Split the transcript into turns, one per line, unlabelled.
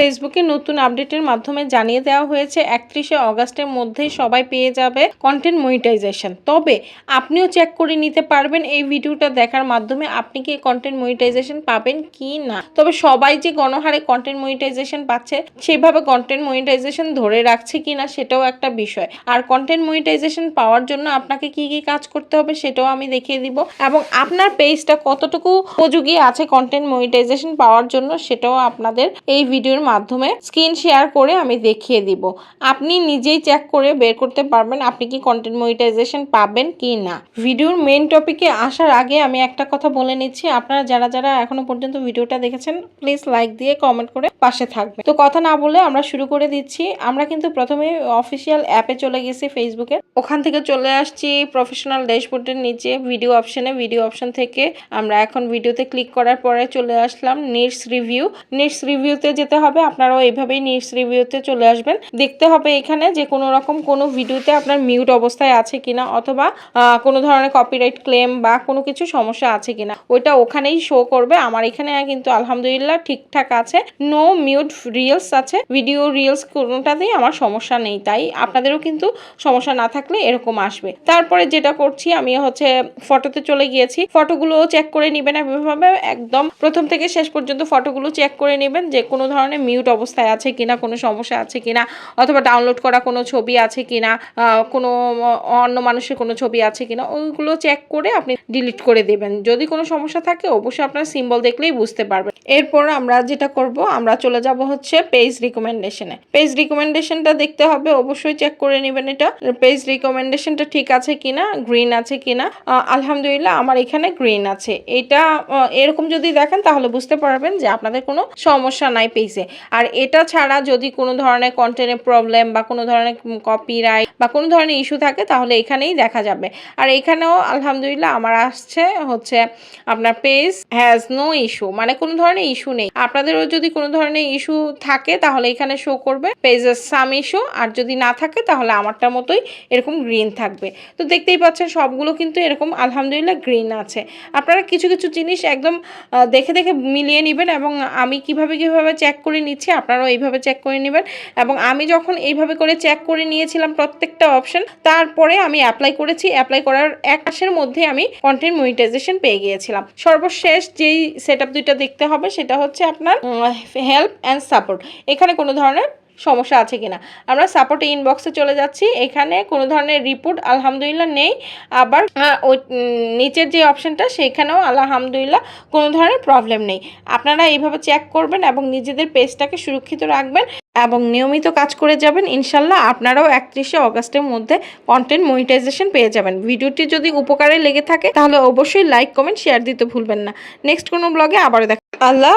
ফেসবুকে নতুন আপডেটের মাধ্যমে জানিয়ে দেওয়া হয়েছে, একত্রিশে অগাস্টের মধ্যেই সবাই পেয়ে যাবে কন্টেন্ট মনিটাইজেশন তবে আপনিও চেক করে নিতে পারবেন এই ভিডিওটা দেখার মাধ্যমে আপনি কি কন্টেন্ট মনিটাইজেশন পাবেন কি না। তবে সবাই যে গণহারে কন্টেন্ট মনিটাইজেশন পাচ্ছে, সেভাবে কন্টেন্ট মনিটাইজেশন ধরে রাখছে কি না সেটাও একটা বিষয়। আর কন্টেন্ট মনিটাইজেশন পাওয়ার জন্য আপনাকে কি কি কাজ করতে হবে সেটাও আমি দেখিয়ে দিব। এবং আপনার পেজটা কতটুকু উপযোগী আছে কন্টেন্ট মনিটাইজেশন পাওয়ার জন্য সেটাও আপনাদের এই ভিডিওর মাধ্যমে স্ক্রিন শেয়ার করে আমি দেখিয়ে দিব। আপনি নিজেই চেক করে বের করতে পারবেন আপনি কি কন্টেন্ট মনিটাইজেশন পাবেন কি না। ভিডিওর মেন টপিকে আসার আগে আমি একটা কথা বলে নিচ্ছি। আপনারা যারা যারা এখনও পর্যন্ত ভিডিওটা দেখেছেন প্লিজ লাইক দিয়ে কমেন্ট করে পাশে থাকবেন। তো কথা না বলে আমরা শুরু করে দিচ্ছি। আমরা কিন্তু প্রথমে অফিসিয়াল অ্যাপে চলে গেছি ফেসবুকে ওখান থেকে চলে আসছি প্রফেশনাল ড্যাশবোর্ডের নিচে ভিডিও অপশনে ভিডিও অপশন থেকে আমরা এখন ভিডিওতে ক্লিক করার পরে চলে আসলাম নিটস রিভিউ নিটস রিভিউতে যেতে হবে। আপনারাও এইভাবেই নিটস রিভিউতে চলে আসবেন। দেখতে হবে এখানে যে কোনো রকম কোনো ভিডিওতে আপনার মিউট অবস্থায় আছে কিনা অথবা কোনো ধরনের কপিরাইট ক্লেম বা কোনো কিছু সমস্যা আছে কিনা। ওইটা ওখানেই শো করবে। আমার এখানে কিন্তু আলহামদুলিল্লাহ ঠিকঠাক আছে। নো মিউট রিলস আছে। ভিডিও রিলস কোনোটাতেই আমার সমস্যা নেই। তাই আপনাদেরও কিন্তু সমস্যা না থাকলে এরকম আসবে। তারপরে যেটা করছি, আমি হচ্ছে ফটোতে চলে গিয়েছি। ফটোগুলো চেক করে নেবেন একদম প্রথম থেকে শেষ পর্যন্ত ফটোগুলো চেক করে নেবেন। যে কোনো ধরনের মিউট অবস্থায় আছে কিনা, কোনো সমস্যা আছে কিনা, অথবা ডাউনলোড করা কোনো ছবি আছে কিনা কোনো, অন্য মানুষের কোনো ছবি আছে কিনা, ওইগুলো চেক করে আপনি ডিলিট করে দেবেন। যদি কোনো সমস্যা থাকে, অবশ্যই আপনার সিম্বল দেখলেই বুঝতে পারবেন। এরপর আমরা যেটা করব, আমরা চলে যাব হচ্ছে পেজ রিকমেন্ডেশনে পেজ রিকমেন্ডেশনটা দেখতে হবে, অবশ্যই চেক করে নেবেন এটা। পেজ রিকমেন্ডেশনটা ঠিক আছে কিনা গ্রিন আছে কিনা আলহামদুলিল্লাহ আমার এখানে গ্রিন আছে। এটা এরকম যদি দেখেন, তাহলে বুঝতে পারবেন যে আপনাদের কোনো সমস্যা নাই পেজে আর এটা ছাড়া যদি কোনো ধরনের কন্টেন্টের প্রবলেম বা কোনো ধরনের কপিরাইট বা কোনো ধরনের ইস্যু থাকে, তাহলে এখানেই দেখা যাবে। আর এখানেও আলহামদুলিল্লাহ আমার আসছে হচ্ছে আপনার পেজ হ্যাজ নো ইস্যু মানে কোনো ধরনের ইস্যু নেই। আপনাদেরও যদি কোনো ধরনের ইস্যু থাকে, তাহলে এখানে শো করবে। পেজের সাম ইস্যু আর যদি না থাকে, তাহলে আমারটার মতোই এরকম গ্রিন থাকবে। তো দেখতেই পাচ্ছেন, সবগুলো কিন্তু এরকম আলহামদুলিল্লাহ গ্রিন আছে। আপনারা কিছু কিছু জিনিস একদম দেখে দেখে মিলিয়ে নেবেন এবং আমি কীভাবে কীভাবে চেক করে নিচ্ছি, আপনারাও এইভাবে চেক করে নেবেন। এবং আমি যখন এইভাবে করে চেক করে নিয়েছিলাম প্রত্যেকটা অপশন তারপরে আমি অ্যাপ্লাই করেছি। অ্যাপ্লাই করার এক মাসের মধ্যে আমি কন্টেন্ট মনিটাইজেশন পেয়ে গিয়েছিলাম। সর্বশেষ যেই সেট দুইটা দেখতে হবে, সেটা হচ্ছে আপনার হেল্প অ্যান্ড সাপোর্ট এখানে কোনো ধরনের সমস্যা আছে কিনা। আমরা সাপোর্ট ইনবক্সে চলে যাচ্ছি। এখানে কোনো ধরনের রিপোর্ট আলহামদুলিল্লাহ নেই। আবার ওই নিচের যে অপশনটা সেখানেও আলহামদুলিল্লাহ কোনো ধরনের প্রবলেম নেই। আপনারা এইভাবে চেক করবেন এবং নিজেদের পেজটাকে সুরক্ষিত রাখবেন এবং নিয়মিত কাজ করে যাবেন। ইনশাল্লাহ আপনারাও একত্রিশে অগস্টের মধ্যে কন্টেন্ট মনিটাইজেশন পেয়ে যাবেন। ভিডিওটি যদি উপকারে লেগে থাকে, তাহলে অবশ্যই লাইক কমেন্ট শেয়ার দিতে ভুলবেন না। নেক্সট কোনো ব্লগে আবারও দেখ আল্লাহ